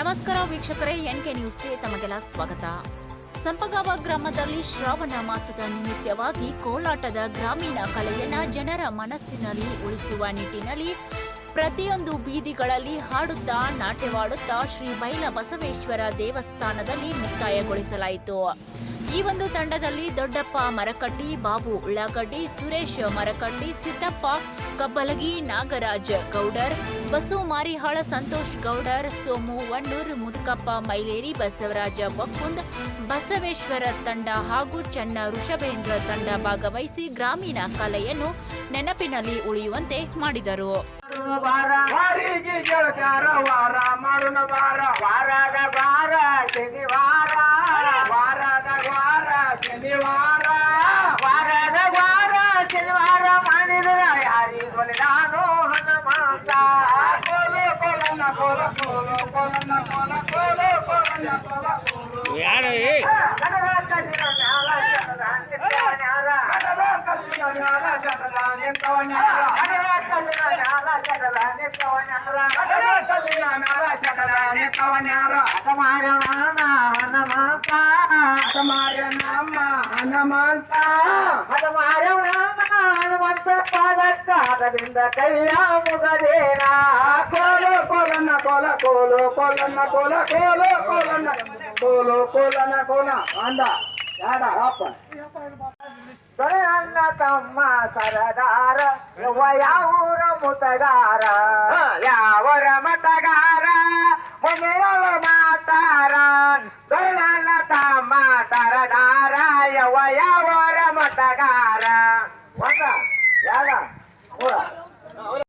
ನಮಸ್ಕಾರ ವೀಕ್ಷಕರೇ, ಎನ್ಕೆ ನ್ಯೂಸ್ಗೆ ತಮಗೆಲ್ಲ ಸ್ವಾಗತ. ಸಂಪಗಾವ ಗ್ರಾಮದಲ್ಲಿ ಶ್ರಾವಣ ಮಾಸದ ನಿಮಿತ್ತವಾಗಿ ಕೋಲಾಟದ ಗ್ರಾಮೀಣ ಕಲೆಯನ್ನ ಜನರ ಮನಸ್ಸಿನಲ್ಲಿ ಉಳಿಸುವ ನಿಟ್ಟಿನಲ್ಲಿ ಪ್ರತಿಯೊಂದು ಬೀದಿಗಳಲ್ಲಿ ಹಾಡುತ್ತಾ, ನಾಟ್ಯವಾಡುತ್ತಾ ಶ್ರೀ ಬೈಲ ಬಸವೇಶ್ವರ ದೇವಸ್ಥಾನದಲ್ಲಿ ಮುಕ್ತಾಯಗೊಳಿಸಲಾಯಿತು. ಈ ಒಂದು ತಂಡದಲ್ಲಿ ದೊಡ್ಡಪ್ಪ ಮರಕಟ್ಟಿ, ಬಾಬು ಉಳ್ಳಾಗಡ್ಡಿ, ಸುರೇಶ್ ಮರಕಟ್ಟಿ, ಸಿದ್ದಪ್ಪ ಕಬ್ಬಲಗಿ, ನಾಗರಾಜ್ ಗೌಡರ್, ಬಸು ಮಾರಿಹಾಳ, ಸಂತೋಷ್ ಗೌಡರ್, ಸೋಮು ವಣ್ಣೂರ್, ಮುದುಕಪ್ಪ ಮೈಲೇರಿ, ಬಸವರಾಜ ಬಕ್ಕುಂದ್ ಬಸವೇಶ್ವರ ತಂಡ ಹಾಗೂ ಚನ್ನ ಋಷಭೇಂದ್ರ ತಂಡ ಭಾಗವಹಿಸಿ ಗ್ರಾಮೀಣ ಕಲೆಯನ್ನು ನೆನಪಿನಲ್ಲಿ ಉಳಿಯುವಂತೆ ಮಾಡಿದರು. ವಾರ ವಾರಿಗೆ ಗೆಳತ್ಯಾರ ವಾರ ಮಾಡುನ ವಾರ ವಾರದ ವಾರ ಶನಿವಾರ ವಾರದ ವಾರ ಶನಿವಾರ ವಾರದ ವಾರ ಶನಿವಾರ ಮಾಡಿದ್ರ ಯಾರಿಗೂ ನಾನು ಹನುಮಂತ ಕೋಲು ಕೋಲನ್ನ ಕೋಲ ಕೋಲು ಕೋಲನ್ನ ಕೋಲ ಕೋಲು ಕೋಲನ್ನ ಕೋಲ ಕೋಲು ಯಾರು ಕನ್ನಡ ಕಲಿಯ ನ್ಯಾಲ ಜನದ ನಿತ್ಯವ ನ್ಯಾಲ. ಕನ್ನಡ ಕಲಿಯ కళ్యాణముదేనా కోలో కోలన్న కోల కోలో కోలన్న కోల కోలో కోలన్న కోలో కోలన్న కోల అందా ದಯಾನ್ನ ತಮ್ಮ ಸರದಾರ ಯಾವೂರ ಮುತಗಾರ ಯಾವರ ಮತಗಾರ ಮನೆಯವ ಮಾತಾರ ದಯಾನ್ನ ತಮ್ಮ ಸರದಾರ ಯಾವ ಯಾವರ ಮತಗಾರ ಒಂದ